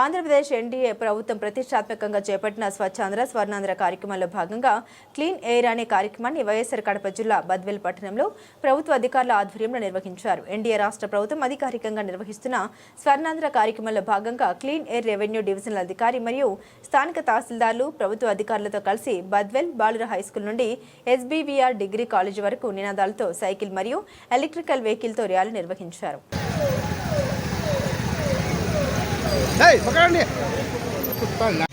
Andhra Pradesh NDA ప్రభుత్వం ప్రతిష్టాత్మకంగా చేపట్టిన స్వచ్ఛాంధ్ర స్వర్ణాంధ్ర కార్యక్రమంలో భాగంగా క్లీన్ ఎయిర్ అనే కార్యక్రమాన్ని వైఎస్ఆర్ కడప జిల్లా బద్వేల్ పట్టణంలో ప్రభుత్వ అధికారుల ఆధ్వర్యంలో నిర్వహించారు. ఎన్డీఏ రాష్ట్ర ప్రభుత్వం అధికారికంగా నిర్వహిస్తున్న స్వర్ణాంధ్ర కార్యక్రమంలో భాగంగా క్లీన్ ఎయిర్ రెవెన్యూ డివిజనల్ అధికారి మరియు స్థానిక తహసీల్దార్లు ప్రభుత్వ అధికారులతో కలిసి బద్వేల్ బాలుర హైస్కూల్ నుండి ఎస్బీవీఆర్ డిగ్రీ కాలేజీ వరకు నినాదాలతో సైకిల్ మరియు ఎలక్ట్రికల్ వెహికల్తో ర్యాలీ నిర్వహించారు. 来我告诉你。不断来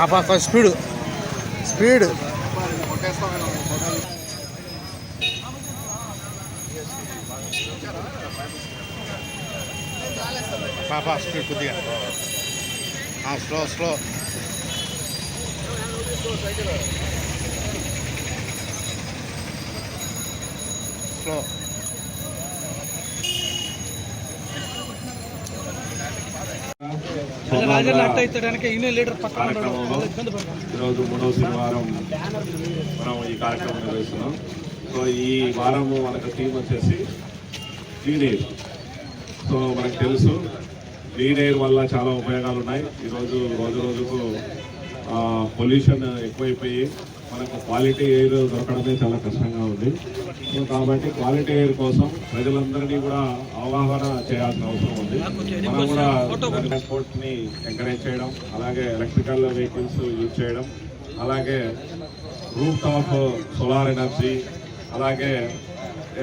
పాప కొంచెం స్పీడ్. స్పీడ్. పాప స్పీడ్ కొద్దిగా. Slow slow. స్లో. ఈరోజు మూడవ శనివారం మనం ఈ కార్యక్రమం నిర్వహిస్తున్నాం. సో ఈ వారము మనకు థీమ్ వచ్చేసి క్లీన్ ఎయిర్ సో మనకు తెలుసు క్లీన్ ఎయిర్ వల్ల చాలా ఉపయోగాలు ఉన్నాయి. ఈరోజు రోజు రోజుకు పొల్యూషన్ ఎక్కువైపోయి మనకు క్వాలిటీ ఎయిర్ దొరకడమే చాలా కష్టంగా ఉంది. సో కాబట్టి క్వాలిటీ ఎయిర్ కోసం ప్రజలందరినీ కూడా అవగాహన చేయాల్సిన అవసరం ఉంది. మనం కూడా ట్రాన్స్పోర్ట్ని ఎంకరేజ్ చేయడం అలాగే ఎలక్ట్రికల్ వెహికల్స్ యూజ్ చేయడం అలాగే రూఫ్ టాప్ సోలార్ ఎనర్జీ అలాగే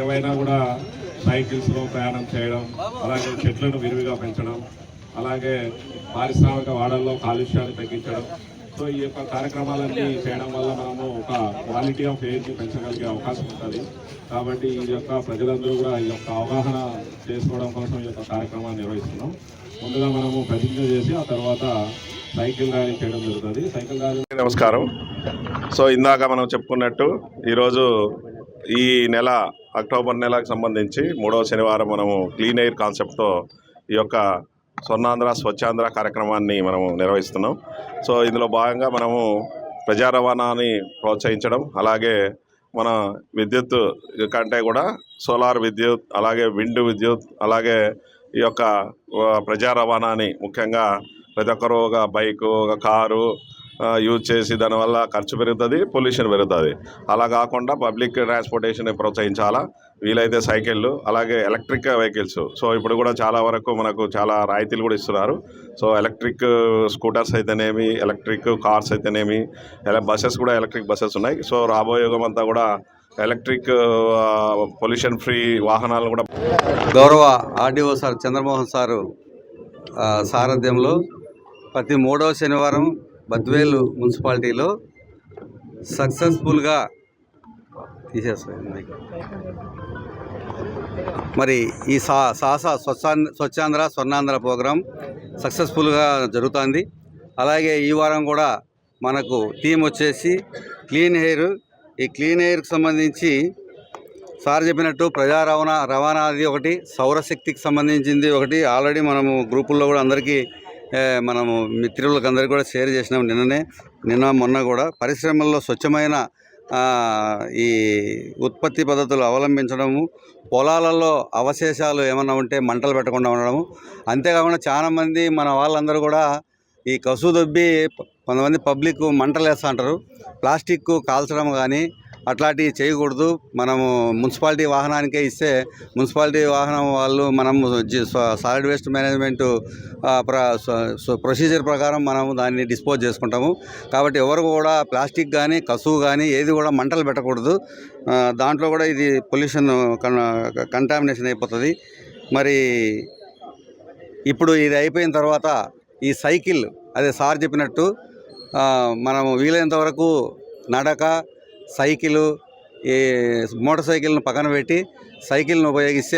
ఏవైనా కూడా సైకిల్స్లో ప్రయాణం చేయడం అలాగే చెట్లను విరివిగా పెంచడం అలాగే పారిశ్రామిక వాడల్లో కాలుష్యాన్ని తగ్గించడం సో ఈ యొక్క కార్యక్రమాలన్నీ చేయడం వల్ల మనము ఒక క్వాలిటీ ఆఫ్ ఎయిర్ని పెంచగలిగే అవకాశం ఉంటుంది. కాబట్టి ఈ యొక్క ప్రజలందరూ కూడా ఈ యొక్క అవగాహన చేసుకోవడం కోసం ఈ యొక్క కార్యక్రమాన్ని నిర్వహిస్తున్నాం. ముందుగా మనము ప్రతిజ్ఞ చేసి ఆ తర్వాత సైకిల్ ర్యాలీ చేయడం జరుగుతుంది. సైకిల్ ర్యాలీ నమస్కారం. సో ఇందాక మనం చెప్పుకున్నట్టు ఈరోజు ఈ నెల అక్టోబర్ నెలకు సంబంధించి మూడవ శనివారం మనము క్లీన్ ఎయిర్ కాన్సెప్ట్తో ఈ యొక్క స్వర్ణాంధ్ర స్వచ్ఛాంధ్ర కార్యక్రమాన్ని మనము నిర్వహిస్తున్నాం. సో ఇందులో భాగంగా మనము ప్రజా రవాణాని ప్రోత్సహించడం అలాగే మన విద్యుత్ కంటే కూడా సోలార్ విద్యుత్ అలాగే విండ్ విద్యుత్ అలాగే ఈ యొక్క ప్రజా రవాణాని ముఖ్యంగా ప్రతి ఒక్కరు ఒక బైకు ఒక కారు యూజ్ చేసి దానివల్ల ఖర్చు పెరుగుతుంది పొల్యూషన్ పెరుగుతుంది. అలా కాకుండా పబ్లిక్ ట్రాన్స్పోర్టేషన్ ప్రోత్సహించాలా వీలైతే సైకిళ్ళు అలాగే ఎలక్ట్రిక్ వెహికల్స్ సో ఇప్పుడు కూడా చాలా వరకు మనకు చాలా రాయితీలు కూడా ఇస్తున్నారు. సో ఎలక్ట్రిక్ స్కూటర్స్ అయితేనేమి ఎలక్ట్రిక్ కార్స్ అయితేనేమి ఇలా బస్సెస్ కూడా ఎలక్ట్రిక్ బస్సెస్ ఉన్నాయి. సో రాబోయే యుగం అంతా కూడా ఎలక్ట్రిక్ పొల్యూషన్ ఫ్రీ వాహనాలు కూడా గౌరవ ఆర్డీఓ సార్ చంద్రమోహన్ సారు సారథ్యంలో ప్రతి మూడవ శనివారం బద్వేలు మున్సిపాలిటీలో సక్సెస్ఫుల్గా తీసేస్తాయి మరి ఈ సా సాస స్వచ్ఛాంధ్ర స్వచ్ఛాంధ్ర స్వర్ణాంధ్ర ప్రోగ్రాం సక్సెస్ఫుల్గా జరుగుతుంది. అలాగే ఈ వారం కూడా మనకు టీం వచ్చేసి క్లీన్ ఎయిర్ ఈ క్లీన్ ఎయిర్కి సంబంధించి సార్ చెప్పినట్టు ప్రజా రవాణా రవాణాది ఒకటి సౌరశక్తికి సంబంధించింది ఒకటి. ఆల్రెడీ మనము గ్రూపుల్లో కూడా అందరికీ మనము మిత్రులకు అందరికీ కూడా షేర్ చేసినాం నిన్ననే. నిన్న మొన్న కూడా పరిశ్రమల్లో స్వచ్ఛమైన ఈ ఉత్పత్తి పద్ధతులు అవలంబించడము పొలాలలో అవశేషాలు ఏమన్నా ఉంటే మంటలు పెట్టకుండా ఉండడము. అంతేకాకుండా చాలామంది మన వాళ్ళందరూ కూడా ఈ కసు దొబ్బి కొంతమంది పబ్లిక్ మంటలు వేస్తూ అంటారు. ప్లాస్టిక్ కాల్చడం కానీ అట్లాంటివి చేయకూడదు. మనము మున్సిపాలిటీ వాహనానికే ఇస్తే మున్సిపాలిటీ వాహనం వాళ్ళు మనము జి- సాలిడ్ వేస్ట్ మేనేజ్మెంట్ ప్ర ప్రొసీజర్ ప్రకారం మనము దాన్ని డిస్పోజ్ చేసుకుంటాము. కాబట్టి ఎవరు కూడా ప్లాస్టిక్ కానీ కసువు కానీ ఏది కూడా మంటలు పెట్టకూడదు. దాంట్లో కూడా ఇది పొల్యూషన్ కంటామినేషన్ అయిపోతుంది. మరి ఇప్పుడు ఇది అయిపోయిన తర్వాత ఈ సైకిల్ అదే సార్ చెప్పినట్టు మనము వీలైనంత వరకు నడక సైకిలు ఈ మోటార్ సైకిల్ను పక్కన పెట్టి సైకిల్ను ఉపయోగిస్తే